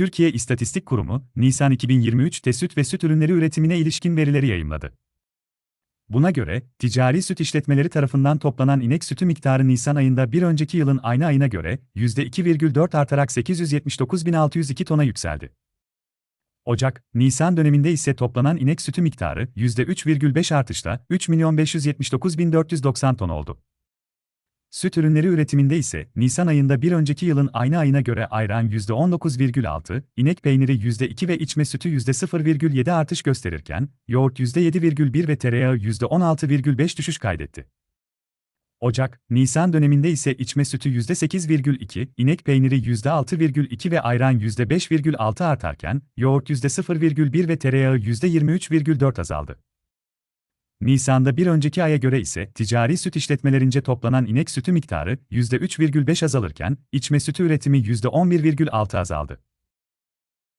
Türkiye İstatistik Kurumu, Nisan 2023'te süt ve süt ürünleri üretimine ilişkin verileri yayımladı. Buna göre, ticari süt işletmeleri tarafından toplanan inek sütü miktarı Nisan ayında bir önceki yılın aynı ayına göre %2,4 artarak 879.602 tona yükseldi. Ocak-Nisan döneminde ise toplanan inek sütü miktarı %3,5 artışla 3.579.490 ton oldu. Süt ürünleri üretiminde ise Nisan ayında bir önceki yılın aynı ayına göre ayran %19,6, inek peyniri %2 ve içme sütü %0,7 artış gösterirken, yoğurt %7,1 ve tereyağı %16,5 düşüş kaydetti. Ocak-Nisan döneminde ise içme sütü %8,2, inek peyniri %6,2 ve ayran %5,6 artarken, yoğurt %0,1 ve tereyağı %23,4 azaldı. Nisan'da bir önceki aya göre ise ticari süt işletmelerince toplanan inek sütü miktarı %3,5 azalırken, içme sütü üretimi %11,6 azaldı.